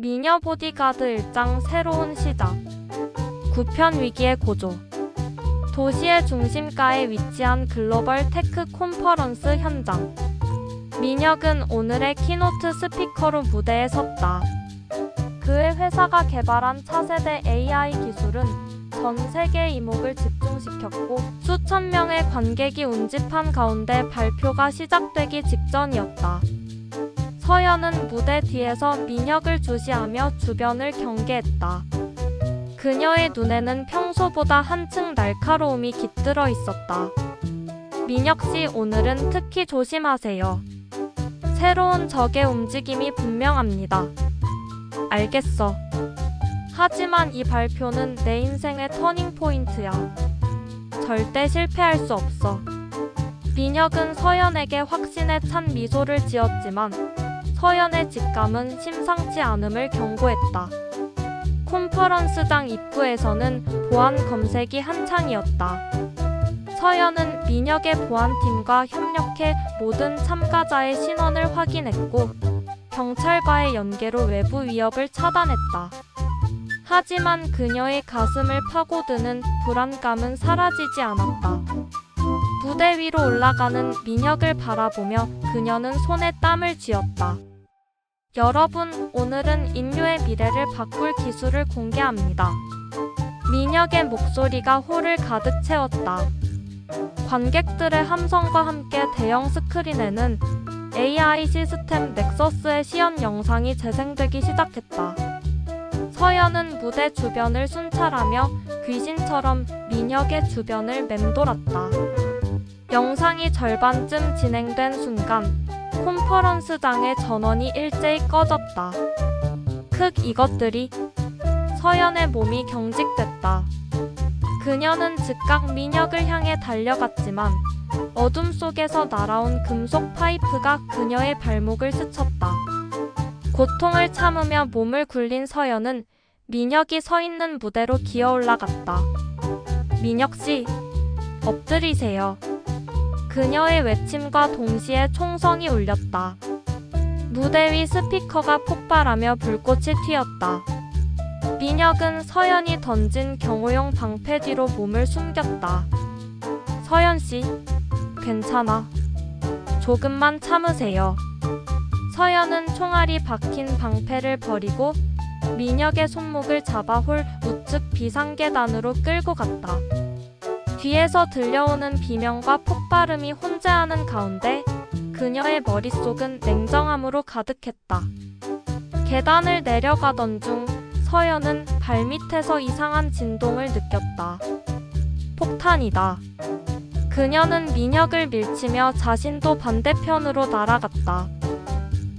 미녀 보디가드 일장 새로운 시작. 구편 위기의 고조. 도시의 중심가에 위치한 글로벌 테크 콘퍼런스 현장. 민혁은 오늘의 키노트 스피커로 무대에 섰다. 그의 회사가 개발한 차세대 AI 기술은 전 세계 이목을 집중시켰고 수천 명의 관객이 운집한 가운데 발표가 시작되기 직전이었다. 서연은 무대 뒤에서 민혁을 주시하며 주변을 경계했다. 그녀의 눈에는 평소보다 한층 날카로움이 깃들어 있었다. 민혁 씨 오늘은 특히 조심하세요. 새로운 적의 움직임이 분명합니다. 알겠어. 하지만 이 발표는 내 인생의 터닝 포인트야. 절대 실패할 수 없어. 민혁은 서연에게 확신에 찬 미소를 지었지만 서연의 직감은 심상치 않음을 경고했다. 콘퍼런스장 입구에서는 보안 검색이 한창이었다. 서연은 민혁의 보안팀과 협력해 모든 참가자의 신원을 확인했고 경찰과의 연계로 외부 위협을 차단했다. 하지만 그녀의 가슴을 파고드는 불안감은 사라지지 않았다. 무대 위로 올라가는 민혁을 바라보며 그녀는 손에 땀을 쥐었다. 여러분, 오늘은 인류의 미래를 바꿀 기술을 공개합니다. 민혁의 목소리가 홀을 가득 채웠다. 관객들의 함성과 함께 대형 스크린에는 AI 시스템 넥서스의 시연 영상이 재생되기 시작했다. 서연은 무대 주변을 순찰하며 귀신처럼 민혁의 주변을 맴돌았다. 영상이 절반쯤 진행된 순간 콘퍼런스장의 전원이 일제히 꺼졌다. 크 이것들이 서연의 몸이 경직됐다. 그녀는 즉각 민혁을 향해 달려갔지만 어둠 속에서 날아온 금속 파이프가 그녀의 발목을 스쳤다. 고통을 참으며 몸을 굴린 서연은 민혁이 서 있는 무대로 기어 올라갔다. 민혁 씨, 엎드리세요. 그녀의 외침과 동시에 총성이 울렸다. 무대 위 스피커가 폭발하며 불꽃이 튀었다. 민혁은 서연이 던진 경호용 방패 뒤로 몸을 숨겼다. 서연 씨, 괜찮아. 조금만 참으세요. 서연은 총알이 박힌 방패를 버리고 민혁의 손목을 잡아 홀 우측 비상계단으로 끌고 갔다. 뒤에서 들려오는 비명과 폭발음이 혼재하는 가운데 그녀의 머릿속은 냉정함으로 가득했다. 계단을 내려가던 중 서연은 발밑에서 이상한 진동을 느꼈다. 폭탄이다. 그녀는 민혁을 밀치며 자신도 반대편으로 날아갔다.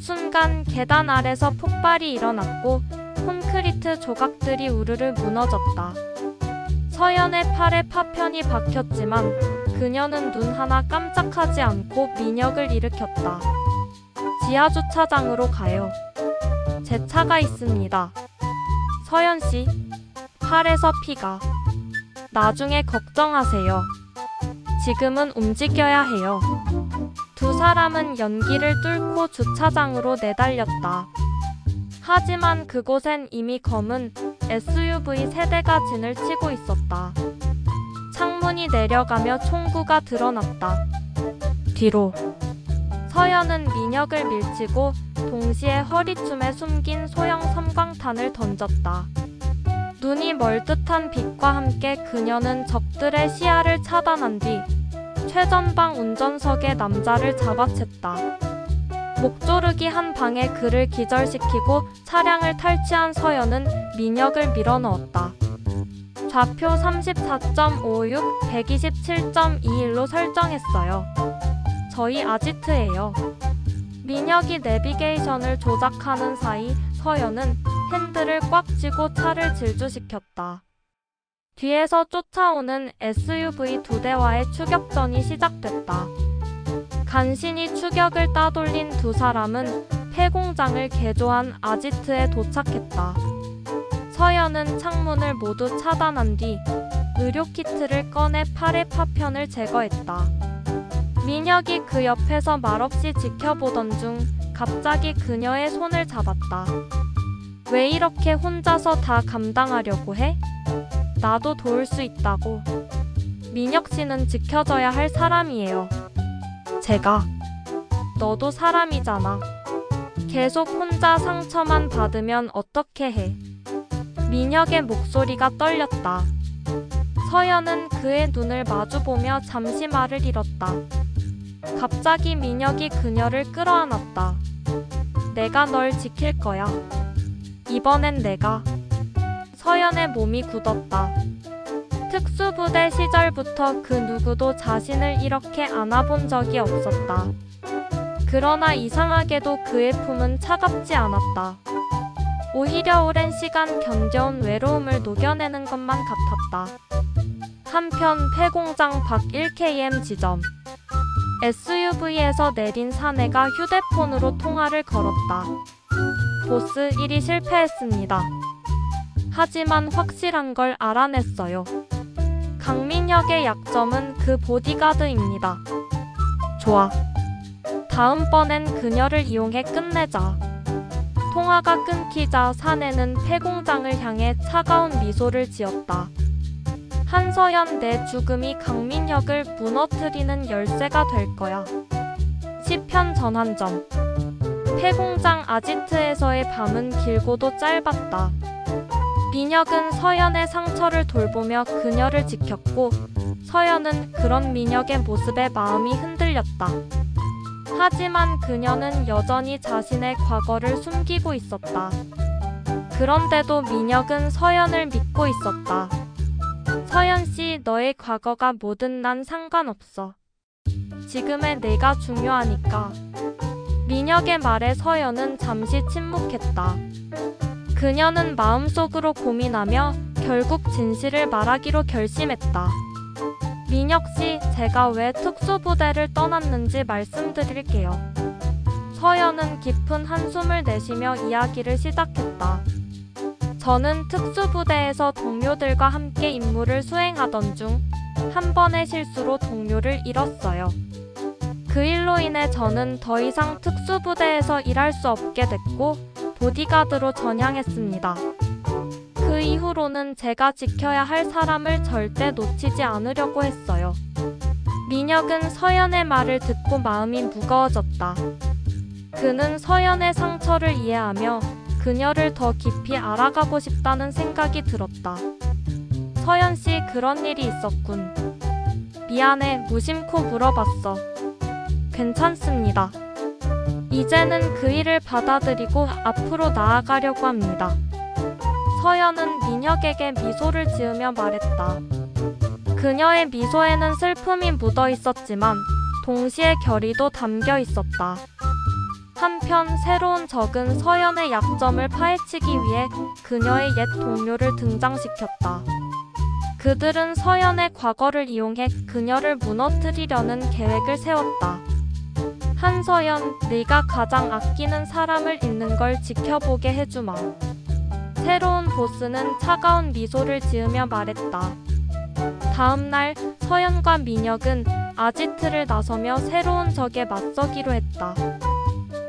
순간 계단 아래서 폭발이 일어났고 콘크리트 조각들이 우르르 무너졌다. 서연의 팔에 파편이 박혔지만 그녀는 눈 하나 깜짝하지 않고 민혁을 일으켰다. 지하 주차장으로 가요. 제 차가 있습니다. 서연 씨, 팔에서 피가. 나중에 걱정하세요. 지금은 움직여야 해요. 두 사람은 연기를 뚫고 주차장으로 내달렸다. 하지만 그곳엔 이미 검은 SUV 세대가 진을 치고 있었다. 창문이 내려가며 총구가 드러났다. 뒤로. 서연은 민혁을 밀치고 동시에 허리춤에 숨긴 소형 섬광탄을 던졌다. 눈이 멀듯한 빛과 함께 그녀는 적들의 시야를 차단한 뒤 최전방 운전석의 남자를 잡아챘다. 목조르기 한 방에 그를 기절시키고 차량을 탈취한 서연은 민혁을 밀어넣었다. 좌표 34.56, 127.21로 설정했어요. 저희 아지트예요. 민혁이 내비게이션을 조작하는 사이 서연은 핸들을 꽉 쥐고 차를 질주시켰다. 뒤에서 쫓아오는 SUV 두 대와의 추격전이 시작됐다. 간신히 추격을 따돌린 두 사람은 폐공장을 개조한 아지트에 도착했다. 서연은 창문을 모두 차단한 뒤 의료 키트를 꺼내 팔의 파편을 제거했다. 민혁이 그 옆에서 말없이 지켜보던 중 갑자기 그녀의 손을 잡았다. 왜 이렇게 혼자서 다 감당하려고 해? 나도 도울 수 있다고. 민혁 씨는 지켜줘야 할 사람이에요. 제가. 너도 사람이잖아. 계속 혼자 상처만 받으면 어떻게 해? 민혁의 목소리가 떨렸다. 서연은 그의 눈을 마주보며 잠시 말을 잃었다. 갑자기 민혁이 그녀를 끌어안았다. 내가 널 지킬 거야. 이번엔 내가. 서연의 몸이 굳었다. 특수부대 시절부터 그 누구도 자신을 이렇게 안아본 적이 없었다. 그러나 이상하게도 그의 품은 차갑지 않았다. 오히려 오랜 시간 견뎌온 외로움을 녹여내는 것만 같았다. 한편 폐공장 밖 1km 지점. SUV에서 내린 사내가 휴대폰으로 통화를 걸었다. 보스 1이 실패했습니다. 하지만 확실한 걸 알아냈어요. 강민혁의 약점은 그 보디가드입니다. 좋아. 다음번엔 그녀를 이용해 끝내자. 통화가 끊기자 사내는 폐공장을 향해 차가운 미소를 지었다. 한서연 내 죽음이 강민혁을 무너뜨리는 열쇠가 될 거야. 시편 전환점. 폐공장 아지트에서의 밤은 길고도 짧았다. 민혁은 서연의 상처를 돌보며 그녀를 지켰고, 서연은 그런 민혁의 모습에 마음이 흔들렸다. 하지만 그녀는 여전히 자신의 과거를 숨기고 있었다. 그런데도 민혁은 서연을 믿고 있었다. 서연 씨, 너의 과거가 뭐든 난 상관없어. 지금의 내가 중요하니까. 민혁의 말에 서연은 잠시 침묵했다. 그녀는 마음속으로 고민하며 결국 진실을 말하기로 결심했다. 민혁 씨, 제가 왜 특수부대를 떠났는지 말씀드릴게요. 서연은 깊은 한숨을 내쉬며 이야기를 시작했다. 저는 특수부대에서 동료들과 함께 임무를 수행하던 중 한 번의 실수로 동료를 잃었어요. 그 일로 인해 저는 더 이상 특수부대에서 일할 수 없게 됐고 보디가드로 전향했습니다. 그 이후로는 제가 지켜야 할 사람을 절대 놓치지 않으려고 했어요. 민혁은 서연의 말을 듣고 마음이 무거워졌다. 그는 서연의 상처를 이해하며 그녀를 더 깊이 알아가고 싶다는 생각이 들었다. 서연 씨 그런 일이 있었군. 미안해 무심코 물어봤어. 괜찮습니다. 이제는 그 일을 받아들이고 앞으로 나아가려고 합니다. 서연은 민혁에게 미소를 지으며 말했다. 그녀의 미소에는 슬픔이 묻어 있었지만 동시에 결의도 담겨 있었다. 한편 새로운 적은 서연의 약점을 파헤치기 위해 그녀의 옛 동료를 등장시켰다. 그들은 서연의 과거를 이용해 그녀를 무너뜨리려는 계획을 세웠다. 한서연, 네가 가장 아끼는 사람을 잃는 걸 지켜보게 해주마. 새로운 보스는 차가운 미소를 지으며 말했다. 다음 날 서연과 민혁은 아지트를 나서며 새로운 적에 맞서기로 했다.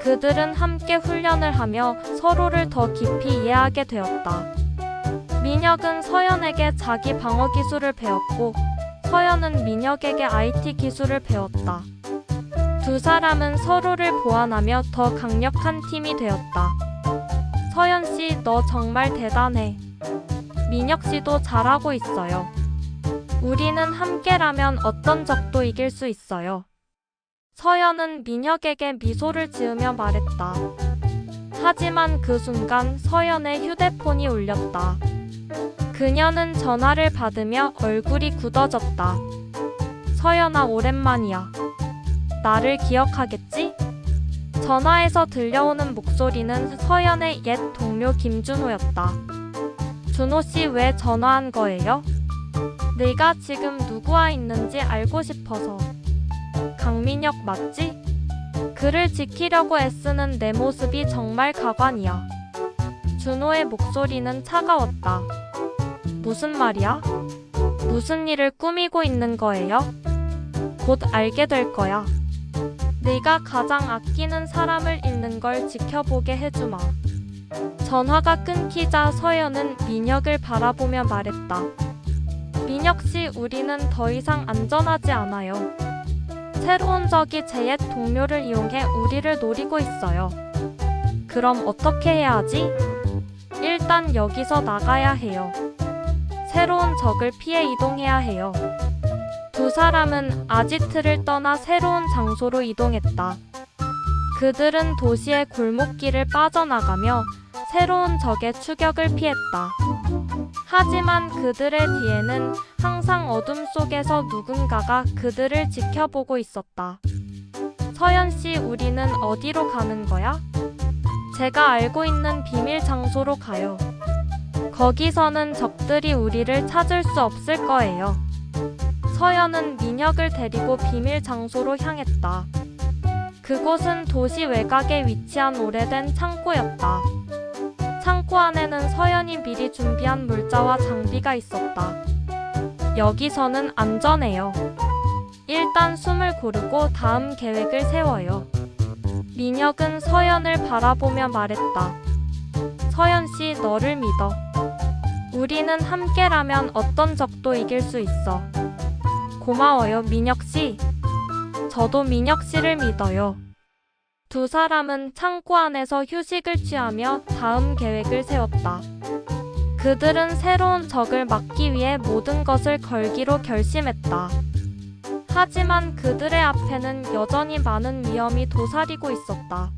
그들은 함께 훈련을 하며 서로를 더 깊이 이해하게 되었다. 민혁은 서연에게 자기 방어 기술을 배웠고 서연은 민혁에게 IT 기술을 배웠다. 두 사람은 서로를 보완하며 더 강력한 팀이 되었다. 서연 씨, 너 정말 대단해. 민혁 씨도 잘하고 있어요. 우리는 함께라면 어떤 적도 이길 수 있어요. 서연은 민혁에게 미소를 지으며 말했다. 하지만 그 순간 서연의 휴대폰이 울렸다. 그녀는 전화를 받으며 얼굴이 굳어졌다. 서연아, 오랜만이야. 나를 기억하겠지? 전화에서 들려오는 목소리는 서연의 옛 동료 김준호였다. 준호 씨 왜 전화한 거예요? 내가 지금 누구와 있는지 알고 싶어서. 강민혁 맞지? 그를 지키려고 애쓰는 내 모습이 정말 가관이야. 준호의 목소리는 차가웠다. 무슨 말이야? 무슨 일을 꾸미고 있는 거예요? 곧 알게 될 거야. 네가 가장 아끼는 사람을 잃는 걸 지켜보게 해주마. 전화가 끊기자 서연은 민혁을 바라보며 말했다. 민혁 씨, 우리는 더 이상 안전하지 않아요. 새로운 적이 제 옛 동료를 이용해 우리를 노리고 있어요. 그럼 어떻게 해야 하지? 일단 여기서 나가야 해요. 새로운 적을 피해 이동해야 해요. 두 사람은 아지트를 떠나 새로운 장소로 이동했다. 그들은 도시의 골목길을 빠져나가며 새로운 적의 추격을 피했다. 하지만 그들의 뒤에는 항상 어둠 속에서 누군가가 그들을 지켜보고 있었다. 서연 씨, 우리는 어디로 가는 거야? 제가 알고 있는 비밀 장소로 가요. 거기서는 적들이 우리를 찾을 수 없을 거예요. 서연은 민혁을 데리고 비밀 장소로 향했다. 그곳은 도시 외곽에 위치한 오래된 창고였다. 창고 안에는 서연이 미리 준비한 물자와 장비가 있었다. 여기서는 안전해요. 일단 숨을 고르고 다음 계획을 세워요. 민혁은 서연을 바라보며 말했다. 서연 씨, 너를 믿어. 우리는 함께라면 어떤 적도 이길 수 있어. 고마워요, 민혁 씨. 저도 민혁 씨를 믿어요. 두 사람은 창고 안에서 휴식을 취하며 다음 계획을 세웠다. 그들은 새로운 적을 막기 위해 모든 것을 걸기로 결심했다. 하지만 그들의 앞에는 여전히 많은 위험이 도사리고 있었다.